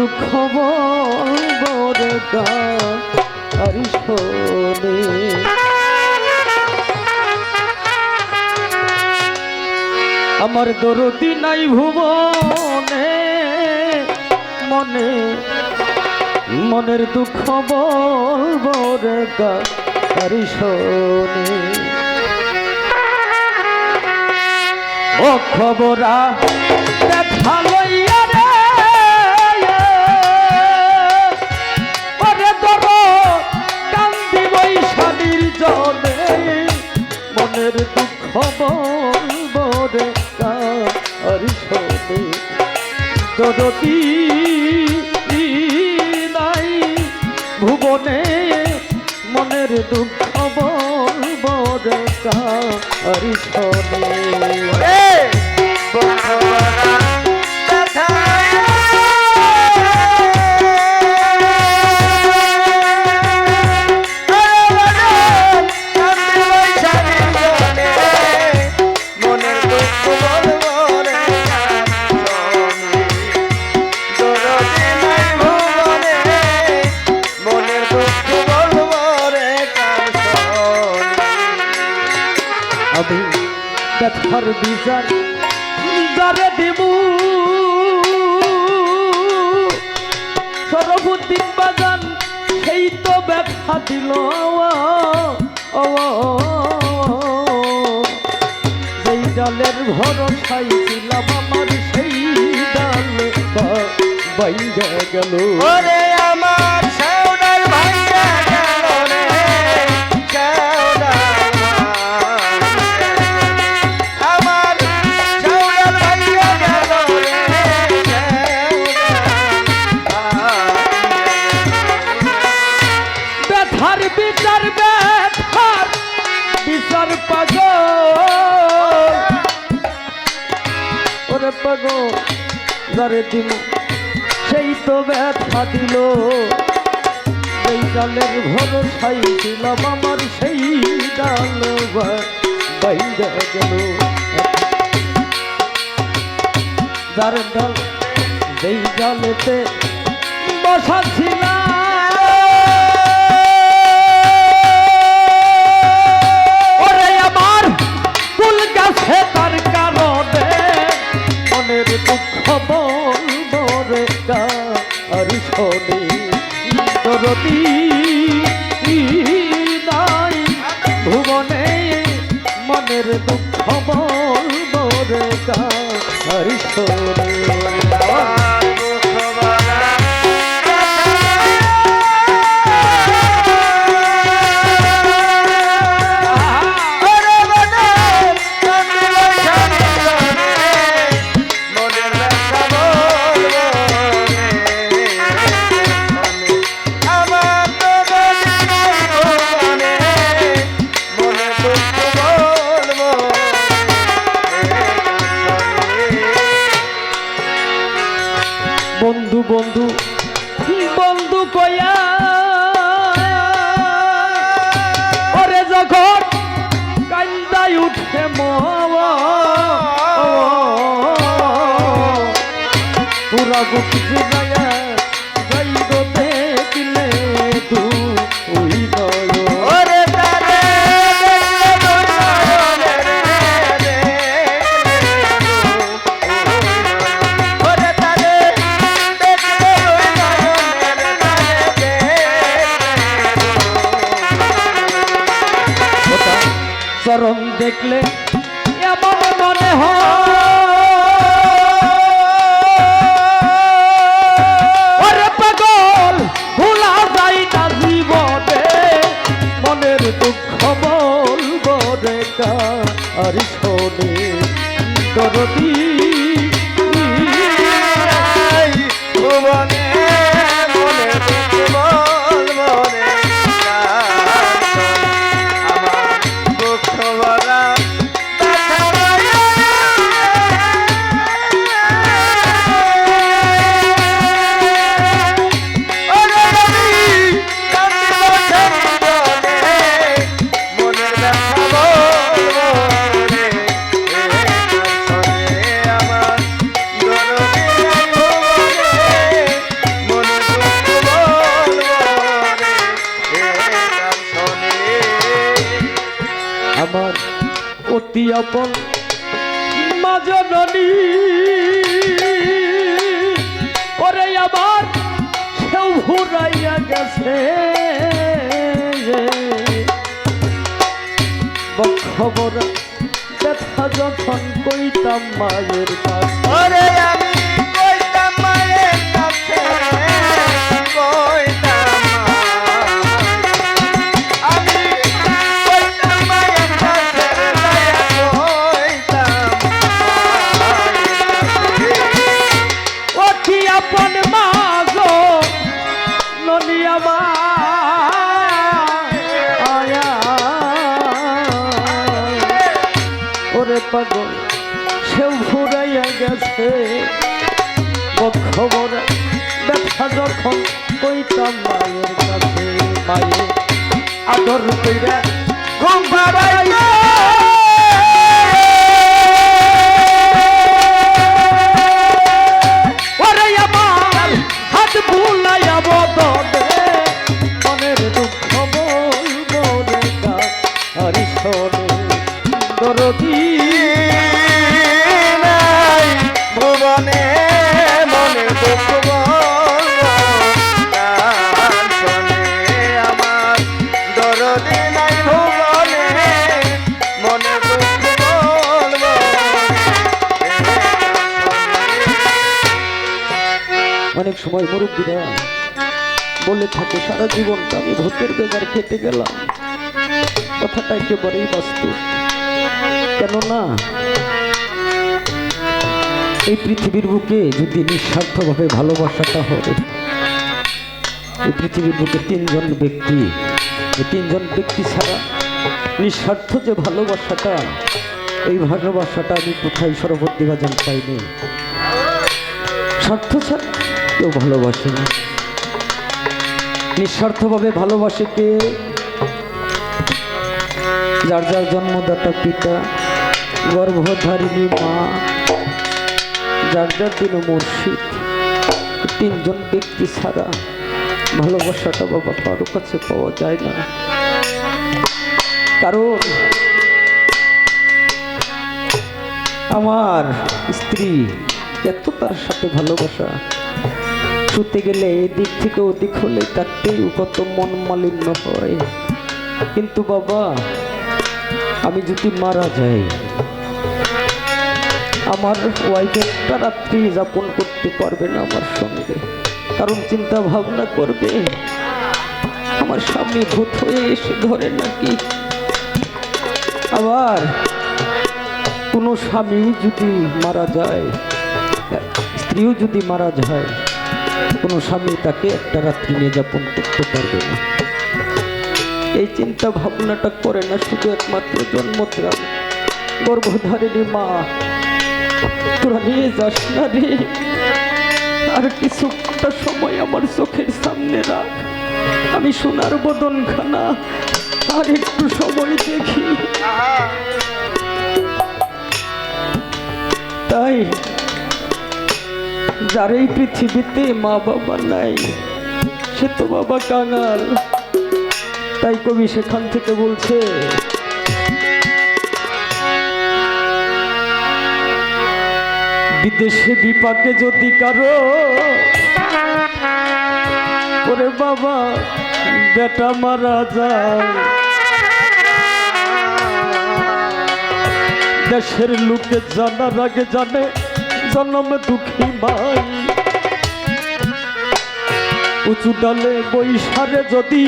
দুঃখ আমার দরদি নাই ভুবনে মনে মনের দুঃখ বলব রে ও খবরা দেখা মনের দুঃখ বলব রে আর শোনে দরদি নাই ভুবনে মনের দুঃখ বলব রে আর আমি বাইরে গেল। ওরে আমার শেওড়ার ভাইয়া গেল রে আমার শেওড়ার ভাইয়া গেল ব্যথার বিচার ব্যথার বিচার পাগ। ওরে পাগ যারে তো ব্যথা দিল। সেই ডালের ভরসাই ছিলাম আমার সেই ডাল বাইরে গেল। যার ডাল যেই ডালেতে বসা ওরে আমার দরদি নাই ভুবনে মনের দুঃখ বল রে আর বন্ধু বন্ধু কয়া ওরে যখন কান্দাই উঠে ম পুরা বুক যদি আপন মা জননী। ওরে আবার সেও ভুরাইয়া গেছে। খবর, ব্যথা যখন কইতাম মায়ের কাছে। পাগল সেও ফুরাইয়া গেছে। খবর ব্যথা যখন কইতাম মায়ের কাছে মায়ের আদর কইরা সময় মুরব্বীরা বলে থাকে, সারা জীবনটা আমি ভূতের বেগার খেতে গেলাম। কথাটা একেবারেই বাস্তব। কেননা, এই পৃথিবীর বুকে যদি নিঃস্বার্থভাবে ভালোবাসাটা হবে এই পৃথিবীর বুকে তিনজন ব্যক্তি, এই তিনজন ব্যক্তি ছাড়া নিঃস্বার্থ যে ভালোবাসাটা, এই ভালোবাসাটা আমি কোথায় সরবর্তী বাজান পাইনি স্বার্থ ছাড়া কেউ ভালোবাসে না। নিঃস্বার্থভাবে ভালোবাসে কে? যার যার জন্মদাতা পিতা, গর্ভধারিণী মা, যার যার দিন মুর্শিদ, তিনজন ব্যক্তি ছাড়া ভালোবাসাটা বাবা কারও কাছে পাওয়া যায় না। কারণ আমার স্ত্রী এত তার সাথে ভালোবাসা শুতে গেলে এদিক থেকে ওদিক হলে তাতেই কত মন মালিন্য হয়। কিন্তু বাবা, আমি যদি মারা যাই, আমার ওয়াইফ একটা রাত্রি যাপন করতে পারবে না আমার সঙ্গে। কারণ চিন্তা ভাবনা করবে, আমার স্বামী ভূত হয়ে এসে ধরে নাকি? আবার কোনো স্বামী যদি মারা যায়, স্ত্রীও যদি মারা যায় কোনো স্বামী তাকে একটা রাত্রি নিয়ে যাপন করতে পারবে না। এই চিন্তা ভাবনাটা করে না শুধু একমাত্র জন্মগ্রাম। গর্ভধারিণী মা, তোরা নিয়ে যাস না রে। আর কিছুটা সময় আমার চোখের সামনে রাখ। আমি সোনার বদনখানা, আর একটু সময় দেখি। তাই যার এই পৃথিবীতে মা বাবা নাই, সে তো বাবা কাঙাল। তাই কবি সেখান থেকে বলছে, বিদেশে বিপাকে যদি কারও, ওরে বাবা, বেটা মারা যায়। দেশের লোকে জানার আগে জানে জন্ম দুঃখী মাই। উঁচু ডালে বৈশারে যদি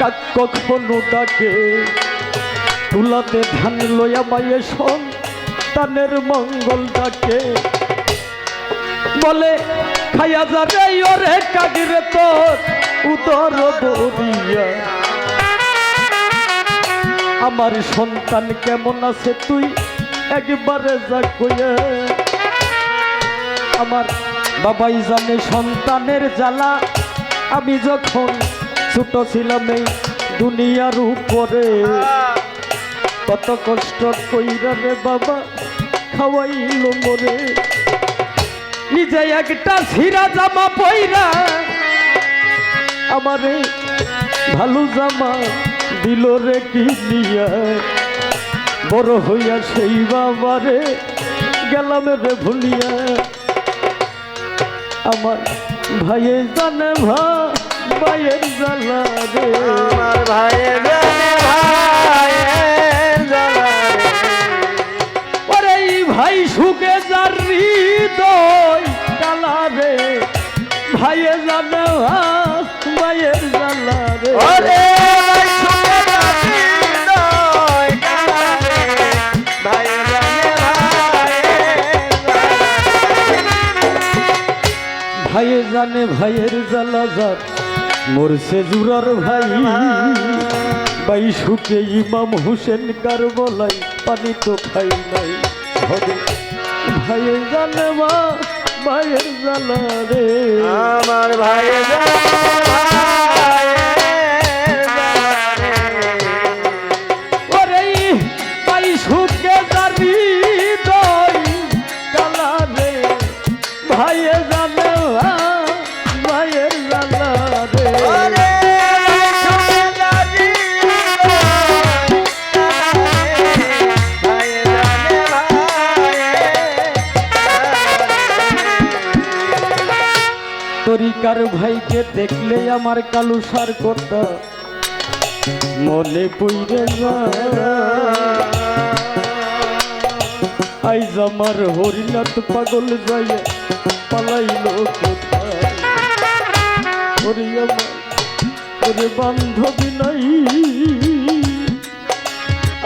কাক ডাকে তুলাতে ধান লইয়া মায়ে সন্তানের মঙ্গল ডাকে। বলে খাইয়া যাবে ওরে কাগিরে তোর উদর বরিয়া। আমার সন্তান কেমন আছে তুই একবারে যা কইয়া। আমার বাবাই জানে সন্তানের জ্বালা। আমি যখন ছোট ছিলাম এই দুনিয়ার উপরে, কত কষ্ট কইরা রে বাবা, খাওয়াইল মরে। নিজে একটা ছিঁড়া জামা পইরা আমারে ভালো জামা দিল রে কি নিয়া বড় হইয়া সেই বাবারে গেলাম রে ভুলিয়া। আমার ভাইয়ে জানে ভাইয়ের জ্বালা রে। আমার ভাইয়ের জানে ভাইয়ের জ্বালা ওরে ভাই সুখে যার হৃদয় কালা রে। ভাইয়ে জানে ভাইয়ের জ্বালা রে। জানে ভাইয়ের জালাজার মরছে জুরার ভাই। বাই সুখে ইমাম হুসেন কার বলাই পানি তো খাই নাই। হবে ভাইয়ে জানে মা ভাইয়ের জালা রে। আমার ভাইয়ের জানে তরিকার ভাইকে দেখলে আমার কালু সার কথা মনে পইরে আইজ আমার হরিনাথ পাগল যাইয়া পালাইল আমার বান্ধবী নাই।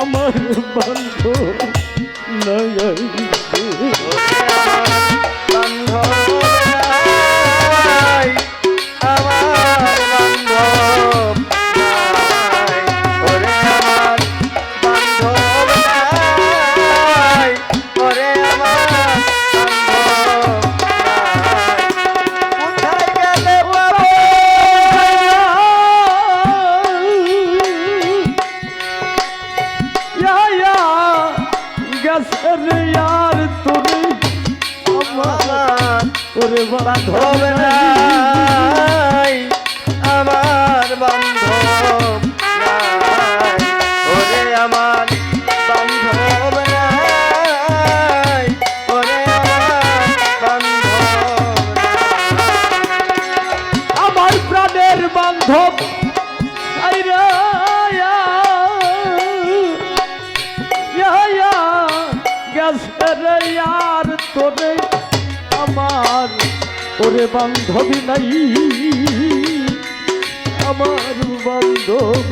আমার বান্ধব নাই রে বান্ধব নাই। আমার বান্ধব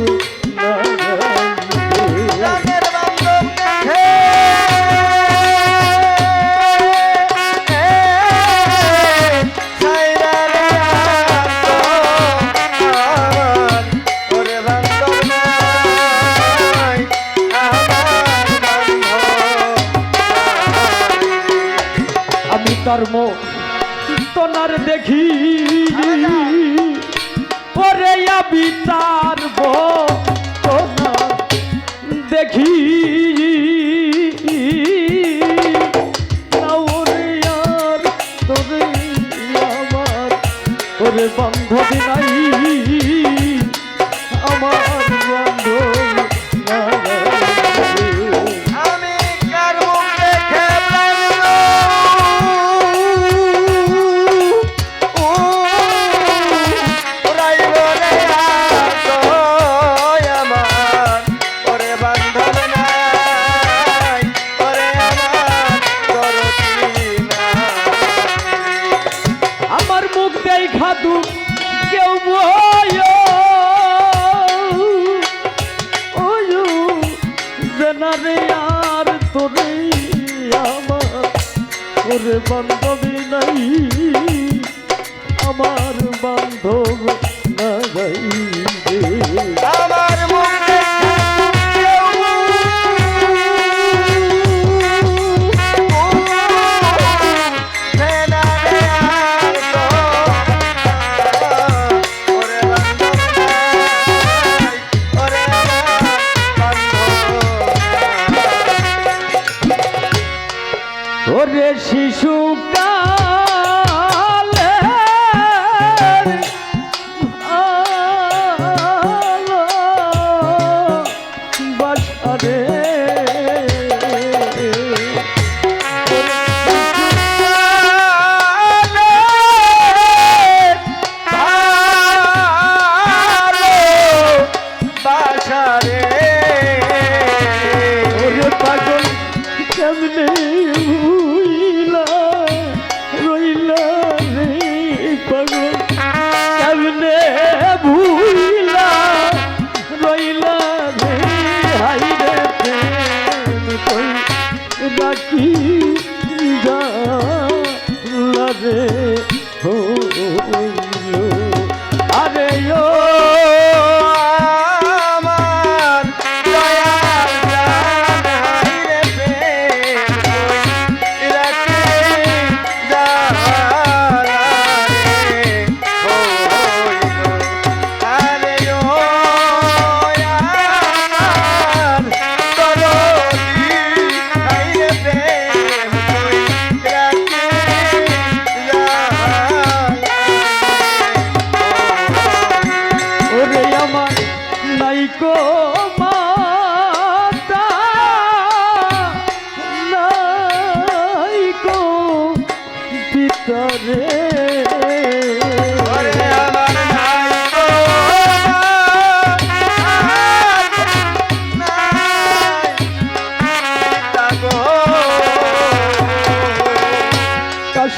তার তোনার দেখি। পরে আমি তার দেখি। তোরে আমার ওরে বান্ধবী নাই।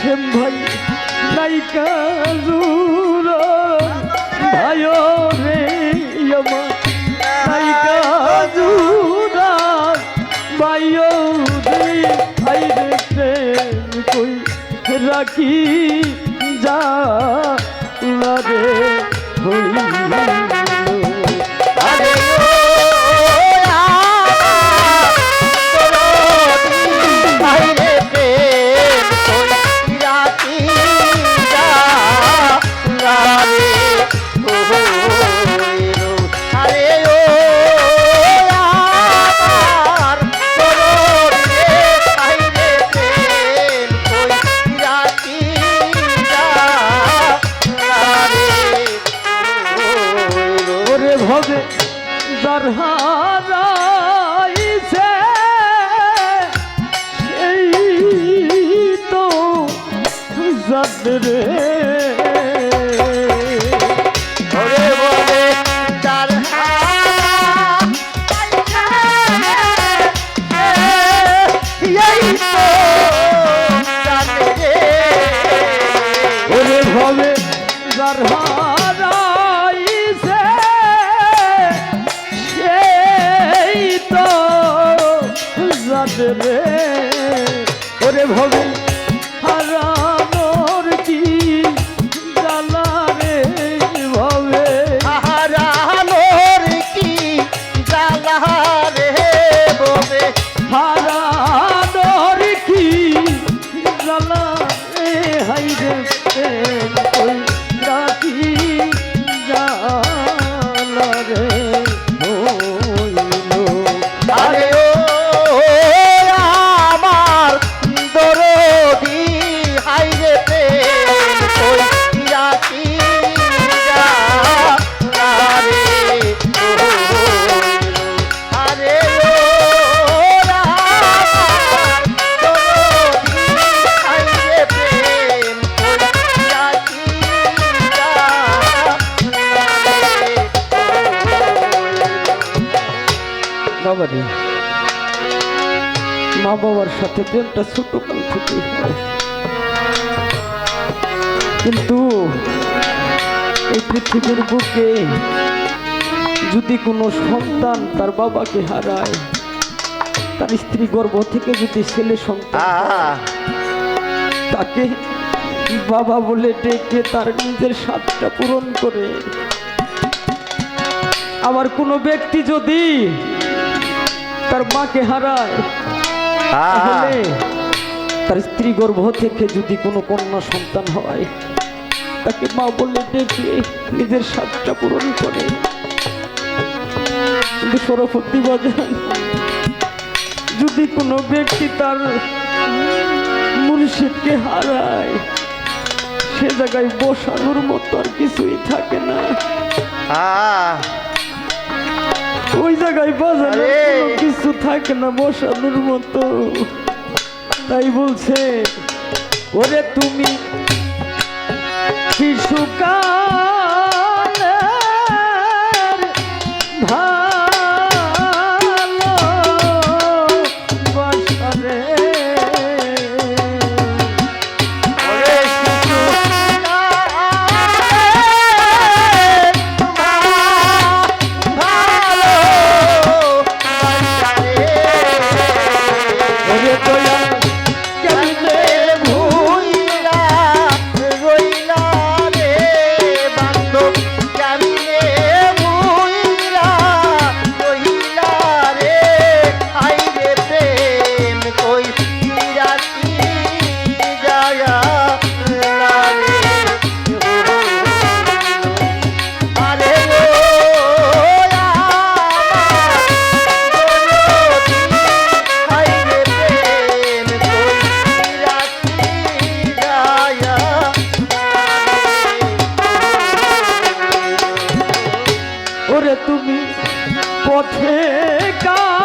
কাশেম ভাই নাইকা ওরে ভবে বাবা মা বাবার সাথে প্রেমটা ছোটকাল থেকেই হয়। কিন্তু এই পৃথিবীর বুকে যদি কোনো সন্তান তার বাবাকে হারায় তার স্ত্রী গর্ভ থেকে যদি ছেলে সন্তান তাকে বাবা বলে ডেকে তার নিজের স্বাদটা পূরণ করে আবার কোনো ব্যক্তি যদি তার মাকে হারায়। তার স্ত্রী গর্ভ থেকে যদি কোনো কন্যা সন্তান হয় তাকে মা বলে ডেকে নিজের স্বাদটা পূরণ করে। কিন্তু সরস্বতী বাজান যদি কোনো ব্যক্তি তার মুর্শিদকে হারায় সে জায়গায় বসানোর মতো আর কিছুই থাকে না। আহ। ওই জায়গায় বাজারে কিছু থাকে না বসানোর মতো। তাই বলছে ওরে তুমি শিশুকালের তুমি পথে কান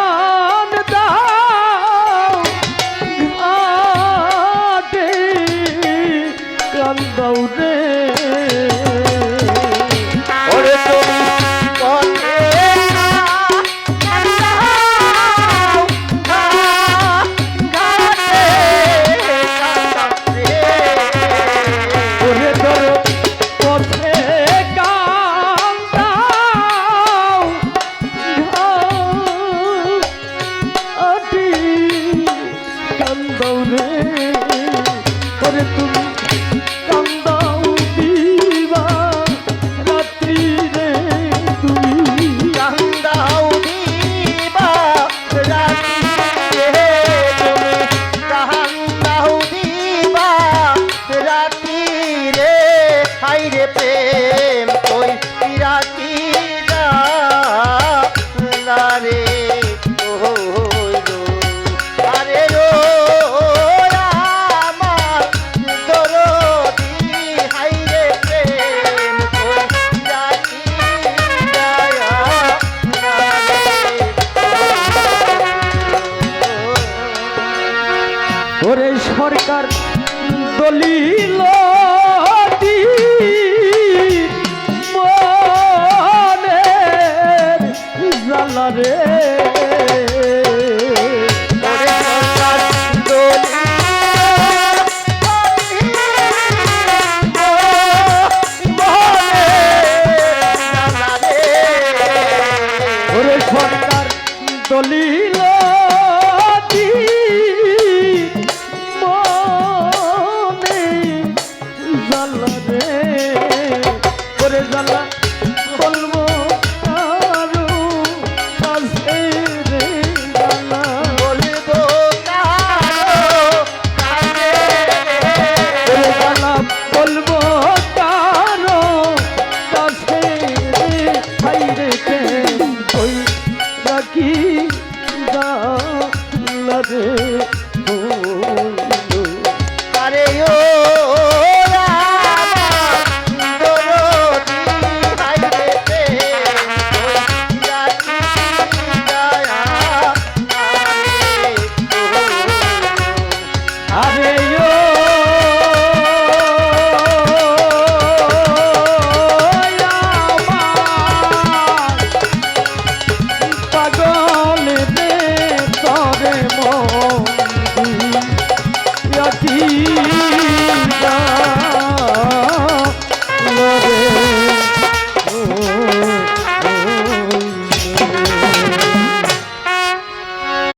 রে। লাগে